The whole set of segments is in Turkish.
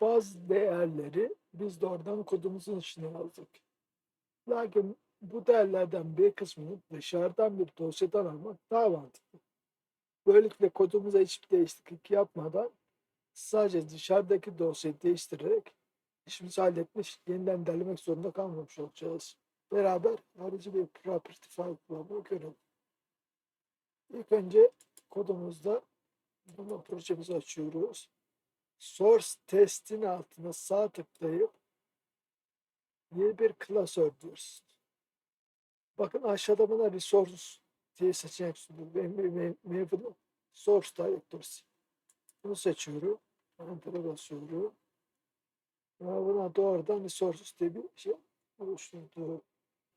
bazı değerleri biz de oradan kodumuzun içine yazdık. Lakin bu değerlerden bir kısmını dışarıdan bir dosyadan almak daha mantıklı. Böylelikle kodumuza hiçbir değişiklik yapmadan sadece dışarıdaki dosyayı değiştirerek işimizi halletmiş, yeniden derlemek zorunda kalmamış olacağız. Beraber harici bir property file kullanmayı görelim. İlk önce kodumuzda bunu projemizi açıyoruz. Source testin altına sağ tıklayıp yeni bir klasör diyoruz. Bakın aşağıda bana resource diye seçenek sunuyor. Benim benim source directories. Bunu seçiyorum. Enter'a basıyorum. Ve buna doğrudan resources diye bir şey oluşturdu.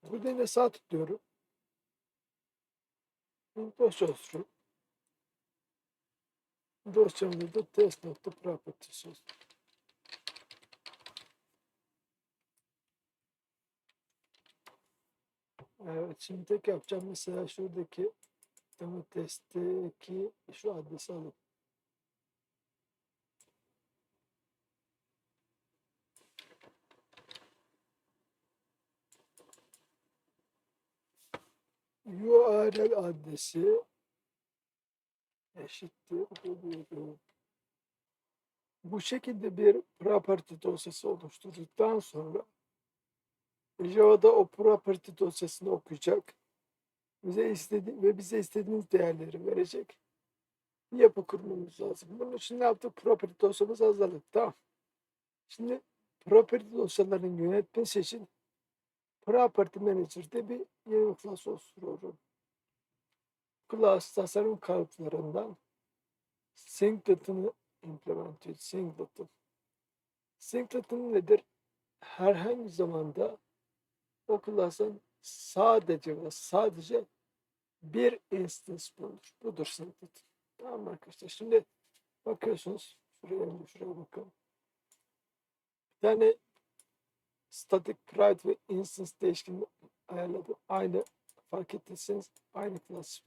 Burada yine sağ tıklıyorum. Dosya oluşturuyorum. Dosyamda da test.properties olsun. Evet, şimdi tek yapacağım mesela şuradaki demo testteki şu adresi alıp URL adresi eşittir. Bu şekilde bir property dosyası oluşturduktan sonra Java'da o property dosyasını okuyacak. Bize istedi ve bize istediğimiz değerleri verecek. Yapı kurmamız lazım. Bunun için ne yaptık? Property dosyamızı hazırladık. Tamam. Şimdi property dosyalarının yönetmesi için Property Manager'de bir yeni class oluşturuyorum. Class tasarım kalıplarından singleton'ı implement ediyor. Singleton. Singleton nedir? Herhangi zamanda o class'ın sadece ve sadece bir instance bulunur. Budur singleton. Tamam arkadaşlar? Şimdi bakıyorsunuz. Şuraya, şuraya bakın. Tane static private ve instance değişkenini ayarladım. Aynı fark ettiyseniz aynı class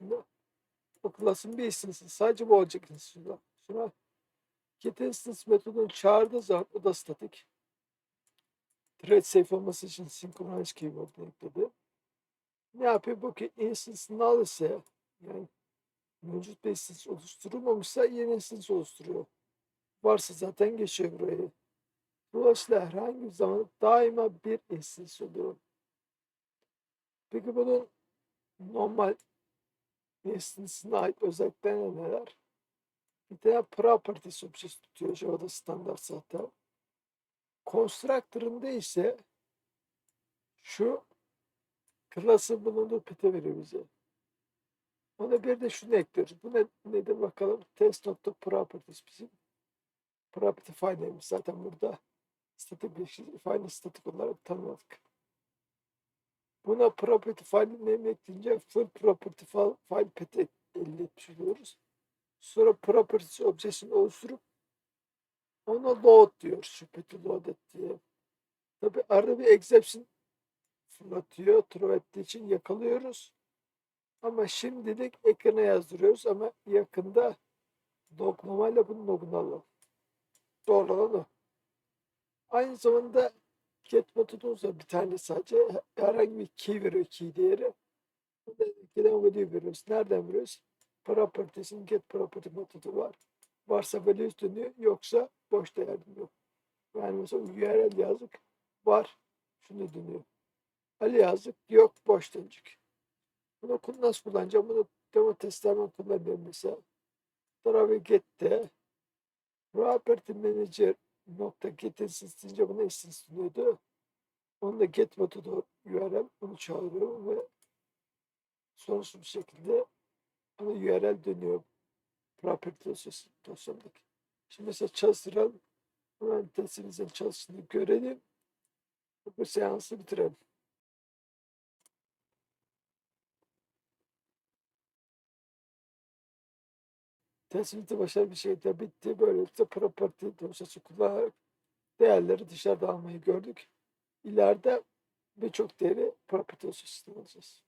class'ın bir instance'ı sadece bu olacak instance'da. Sonra get instance metodunu çağırdığı zaman o da static. Thread safe olması için synchronize keyword'ını ekledi. Ne yapıyor? Bu ki instance null ise yani mevcut bir instance oluşturulmamışsa yeni instance oluşturuyor. Varsa zaten geçiyor burayı. Dolayısıyla herhangi bir zaman daima bir instance oluyor. Peki bunun normal instance'ına ait özellikleri neler? Bir tane properties objesi tutuyor Java'da standart zaten. Constructor'ında ise şu class'ın bulunduğu pete veriyor bize. Ona bir de şunu ekliyoruz. Bu ne, nedir bakalım? Test.properties bizim property file'imiz zaten burada statik bir şey, file statik olarak tanımladık. Buna property file name ekleyince full property file, peti elde etmiş. Sonra properties objesini oluşturup ona load diyoruz. Şu peti load et diye. Tabi arada bir exception fırlatıyor. True ettiği için yakalıyoruz. Ama şimdilik ekrana yazdırıyoruz ama yakında loglamayla bunun logunu alalım. Doğru o. Aynı zamanda get metodumuz var bir tane sadece. Herhangi bir key veriyor key değeri. Gelen value veriyoruz. Nereden veriyoruz? Properties'in get property metodu var. Varsa values dönüyor. Yoksa boş değer dönüyor. Yani mesela URL yazdık. Var. Şunu dönüyor. Ali yazdık. Yok. Boş dönecek. Bunu nasıl kullanacağım? Bunu demo testlerden kullanıyorum mesela. Sonra get'te property manager nokta get buna instance sunuyordu. Onu da get metodu URL bunu çağırıyorum ve sonsuz bir şekilde ana URL dönüyor. Property dosyası. Şimdi mesela çalıştıralım. Hemen testimizin çalıştığını görelim. Bu seansı bitirelim. Tespiti başarılı bir şekilde bitti. Böylelikle property dosyası kullanarak değerleri dışarıda almayı gördük. İleride birçok değeri property dosyasından alacağız.